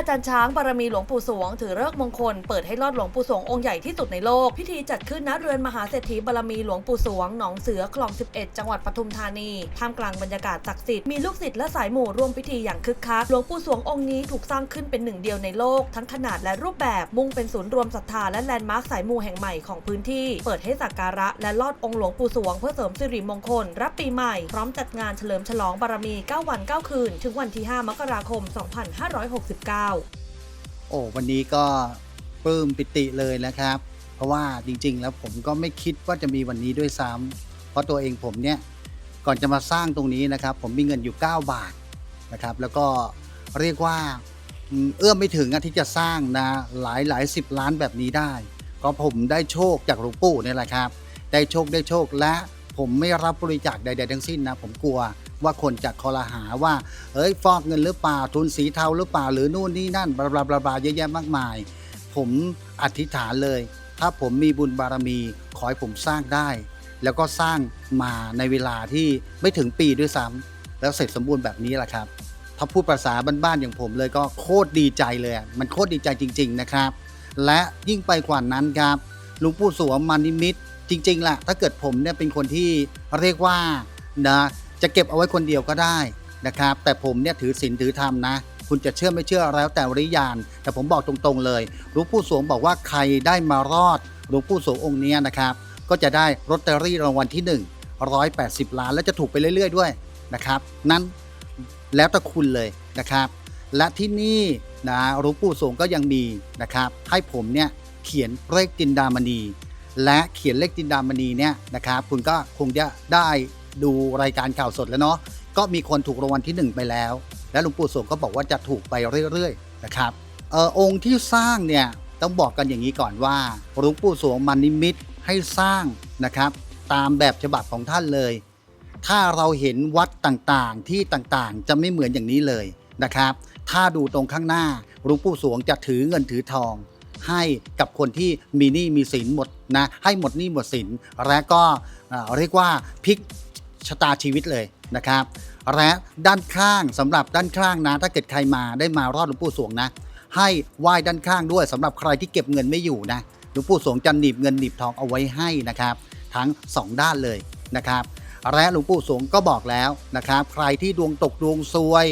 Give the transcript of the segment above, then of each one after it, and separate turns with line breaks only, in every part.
าจารย์ช้างบารมีหลวงปู่สวง ถือเลิกมงคลเปิดให้ลอดหลวงปู่สวงองค์ใหญ่ที่สุดในโลก พิธีจัดขึ้นณเรือนมหาเศรษฐีบารมีหลวงปู่สวงหนองเสือคลอง 11 จังหวัดปทุมธานีท่ามกลางบรรยากาศศักดิ์สิทธิ์มีลูกศิษย์และสายหมู่ร่วมพิธีอย่างคึกคักหลวงปู่สวงองค์นี้ถูกสร้างขึ้นเป็นหนึ่งเดียวในโลก ทั้งขนาดและรูปแบบมุ่งเป็นศูนย์รวมศรัทธาและแลนด์มาร์คสายหมู่แห่งใหม่ของพื้นที่ เปิดให้สักการะและลอดองค์หลวงปู่สวง เพื่อเสริมสิริมงคล รับปีใหม่พร้อมจัดงานเฉลิมฉลองบารมี 9 วัน 9 คืน ถึงวันที่ 5 มกราคม 2569
โอ้วันนี้ก็ปลื้มปิติเลยนะครับ เพราะว่าจริงๆ แล้วผมก็ไม่คิดว่าจะมีวันนี้ด้วยซ้ำเพราะตัวเองผมเนี่ยก่อนจะมาสร้างตรงนี้นะครับ ผมมีเงินอยู่ 9 บาทนะครับ แล้วก็เรียกว่าเอื้อมไม่ถึงอะที่จะสร้างนะหลายหลายสิบล้านแบบนี้ได้ ก็ผมได้โชคจากหลวงปู่เนี่ยแหละครับ ได้โชคได้โชคและผมไม่รับบริจาคใด ๆ ทั้งสิ้นนะ ผมกลัว ว่าคนจะคอรหาว่าเอ้ยฟอกเงินหรือเปล่าทุนสีเทาหรือเปล่าหรือนู่นนี่นั่นบลาบลาบลาบลาเยอะแยะมากมาย ผมอธิษฐานเลย ถ้าผมมีบุญบารมีขอให้ผมสร้างได้ แล้วก็สร้างมาในเวลาที่ไม่ถึงปีด้วยซ้ำแล้วเสร็จสมบูรณ์แบบนี้แหละครับถ้าพูดภาษาบ้านๆอย่างผมเลยก็โคตรดีใจเลย มันโคตรดีใจจริง ๆนะครับ และยิ่งไปกว่านั้นครับหลวงปู่สวงมานิมิตจริงๆล่ะถ้าเกิดผมเนี่ยเป็นคนที่เรียกว่านะ จะเก็บเอาไว้คนเดียวก็ได้นะครับ แต่ผมเนี่ยถือศีลถือธรรมนะ คุณจะเชื่อไม่เชื่อแล้วแต่วิญญาณแต่ผมบอกตรงๆเลยหลวงปู่สวงบอกว่าใครได้มารอดหลวงปู่สวงองค์นี้นะครับ ก็จะได้ลอตเตอรี่รางวัลที่ 1 180 ล้าน และจะถูกไปเรื่อย ๆ ด้วยนะครับ นั้นแล้วแต่คุณเลยนะครับ และที่นี่นะหลวงปู่สวงก็ยังมีนะครับ ให้ผมเนี่ยเขียนเลขจินดามณีและเขียนเลขจินดามณีเนี่ยนะครับ คุณก็คงจะได้ ดูรายการข่าวสดแล้วเนาะก็มีคนถูกรางวัลที่ 1 ไปแล้ว และหลวงปู่สวงก็บอกว่าจะถูกไปเรื่อยๆนะครับเออองค์ที่สร้างเนี่ยต้องบอกกันอย่างนี้ก่อนว่าหลวงปู่สวงมานิมิตให้สร้างนะครับ ตามแบบฉบับของท่านเลย ถ้าเราเห็นวัดต่างๆที่ต่างๆ จะไม่เหมือนอย่างนี้เลยนะครับ ถ้าดูตรงข้างหน้าหลวงปู่สวงจะถือเงินถือทอง ให้กับคนที่มีหนี้มีสินหมดนะให้หมดหนี้หมดสินและก็เรียกว่าพลิก ชะตาชีวิตเลยนะครับ และด้านข้างสำหรับด้านข้างนะ ถ้าเกิดใครมาได้มารอดหลวงปู่สวงนะ ให้ไหว้ด้านข้างด้วยสำหรับใครที่เก็บเงินไม่อยู่นะหลวงปู่สวงจะหนีบเงินหนีบทองเอาไว้ให้นะครับ ทั้งสองด้านเลยนะครับและหลวงปู่สวงก็บอกแล้วนะครับ ใครที่ดวงตกดวงซวย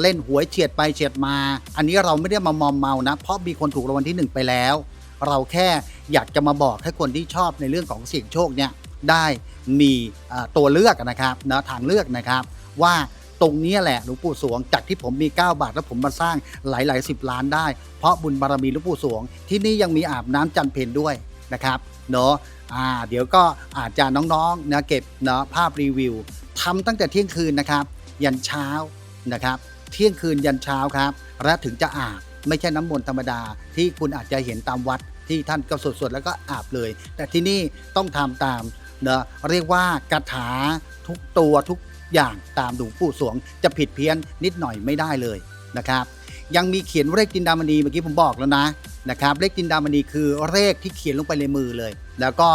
เล่นหวยเฉียดไปเฉียดมา อันนี้เราไม่ได้มามอมเมานะ เพราะมีคนถูกรางวัลที่หนึ่งไปแล้ว เราแค่อยากจะมาบอกให้คนที่ชอบในเรื่องของเสี่ยงโชคเนี่ย ได้มีตัวเลือกนะครับนะทางเลือกนะครับว่าตรงนี้แหละหลวงปู่สวงจากที่ผมมี 9 บาทแล้วผมมาสร้างหลายหลายสิบล้านได้ เพราะบุญบารมีหลวงปู่สวง ที่นี่ยังมีอาบน้ำจันเพนด้วยนะครับเนาะอ่าเดี๋ยวก็อาจจะน้องๆนะเก็บเนาะภาพรีวิวทำตั้งแต่เที่ยงคืนนะครับ ยันเช้านะครับ เที่ยงคืนยันเช้าครับ และถึงจะอาบไม่ใช่น้ำมนต์ธรรมดาที่คุณอาจจะเห็นตามวัดที่ท่านก็สวดๆแล้วก็อาบเลย แต่ที่นี่ต้องทำตาม นะเรียกว่ากระถาทุกตัวทุกอย่างตามหลวงปู่สวง จะผิดเพี้ยนนิดหน่อยไม่ได้เลยนะครับ ยังมีเขียนเลขจินดามณีเมื่อกี้ผมบอกแล้วนะนะครับ เลขจินดามณีคือเลขที่เขียนลงไปในมือเลย แล้วก็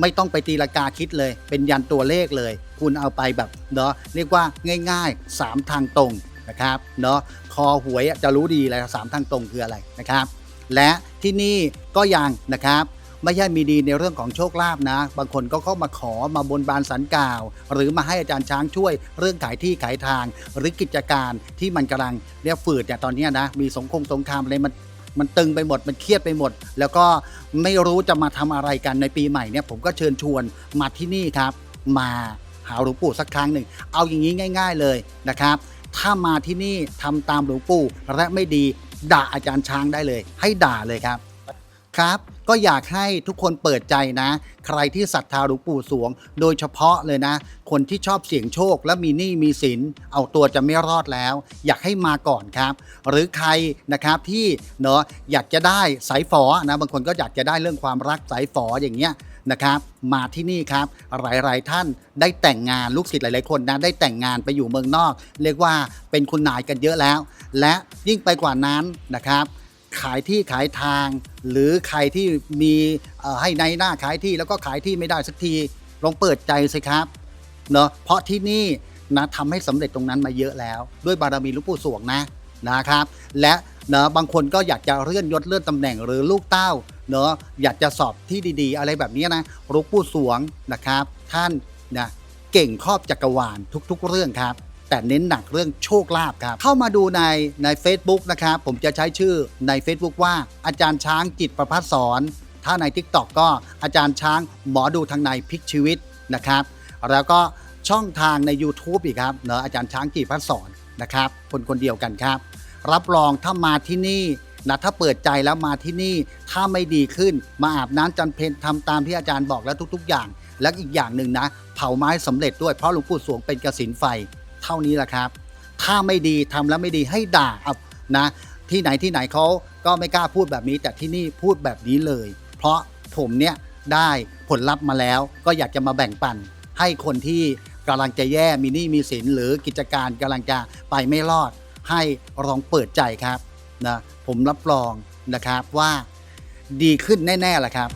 ไม่ต้องไปตีลากาคิดเลย เป็นยันตัวเลขเลย คุณเอาไปแบบเนาะเรียกว่าง่าย ๆ 3 ทางตรงนะครับเนาะคอหวยจะรู้ดีเลยสามทางตรงคืออะไรนะครับ และที่นี่ก็ยังนะครับ ไม่ใช่มีดีในเรื่องของโชคลาภนะ บางคนก็เข้ามาขอมาบนบานสันกล่าว หรือมาให้อาจารย์ช้างช่วยเรื่องขายที่ขายทาง หรือกิจการที่มันกำลังเรียกฝืดเนี่ยตอนนี้นะมีสงครามสงครามอะไรมันมันตึงไปหมด มันเครียดไปหมด แล้วก็ไม่รู้จะมาทำอะไรกันในปีใหม่เนี่ยผมก็เชิญชวนมาที่นี่ครับ มาหาหลวงปู่สักครั้งหนึ่ง เอาอย่างนี้ง่าย ๆเลยนะครับ ถ้ามาที่นี่ทำตามหลวงปู่และไม่ดีด่าอาจารย์ช้างได้เลย ให้ด่าเลยครับครับ ก็อยากให้ทุกคนเปิดใจนะ ใครที่ศรัทธาหลวงปู่สวง โดยเฉพาะเลยนะ คนที่ชอบเสี่ยงโชคและมีหนี้มีสิน เอาตัวจะไม่รอดแล้ว อยากให้มาก่อนครับ หรือใครนะครับที่เนาะอยากจะได้สายฝอนะบางคนก็อยากจะได้เรื่องความรักสายฝออย่างเงี้ยนะครับมาที่นี่ครับหลายๆท่านได้แต่งงานลูกศิษย์หลาย ๆ คนนะได้แต่งงานไปอยู่เมืองนอก เรียกว่าเป็นคุณนายกันเยอะแล้ว และยิ่งไปกว่านั้นนะครับ ขายที่ขายทาง หรือใครที่มีให้ในหน้าขายที่แล้วก็ขายที่ไม่ได้สักทีลองเปิดใจสิครับเนาะเพราะที่นี่นะทำให้สำเร็จตรงนั้นมาเยอะแล้ว ด้วยบารมีหลวงปู่สวงนะนะครับ และเนอะบางคนก็อยากจะเลื่อนยศเลื่อนตำแหน่งหรือลูกเต้าเนอะอยากจะสอบที่ดีๆ อะไรแบบนี้นะหลูกปู่สวงนะครับ ท่านนะเก่งครอบจักรวาลทุก ๆ เรื่องครับ แต่เน้นหนักเรื่องโชคลาภครับ เข้ามาดูในใน Facebook นะครับ ผมจะใช้ชื่อใน Facebook ว่าอาจารย์ช้างจิตประพัฒสอนถ้าใน TikTok ก็อาจารย์ช้างหมอดูทางในพลิกชีวิตนะครับ แล้วก็ช่องทางใน YouTube อีกครับเนอะอาจารย์ช้างจิตประพัฒสอนนะครับ คนคนเดียวกันครับ รับรองถ้ามาที่นี่นะถ้าเปิดใจแล้วมาที่นี่ถ้าไม่ดีขึ้นมาอาบน้ำจันเพนทำตามที่อาจารย์บอกแล้วทุก ๆ อย่าง และอีกอย่างหนึ่งนะ เผาไม้สำเร็จด้วยเพราะหลวงปู่สวงเป็นกสินไฟ เท่านี้แหละครับ ถ้าไม่ดีทำแล้วไม่ดีให้ด่าเอานะที่ไหนที่ไหนเขาก็ไม่กล้าพูดแบบนี้ แต่ที่นี่พูดแบบนี้เลย เพราะผมเนี่ยได้ผลลัพธ์มาแล้ว ก็อยากจะมาแบ่งปัน ให้คนที่กำลังจะแย่มีหนี้มีสินหรือกิจการกำลังจะไปไม่รอด ให้ลองเปิดใจครับนะผมรับรองนะครับว่าดีขึ้นแน่ๆแหละครับ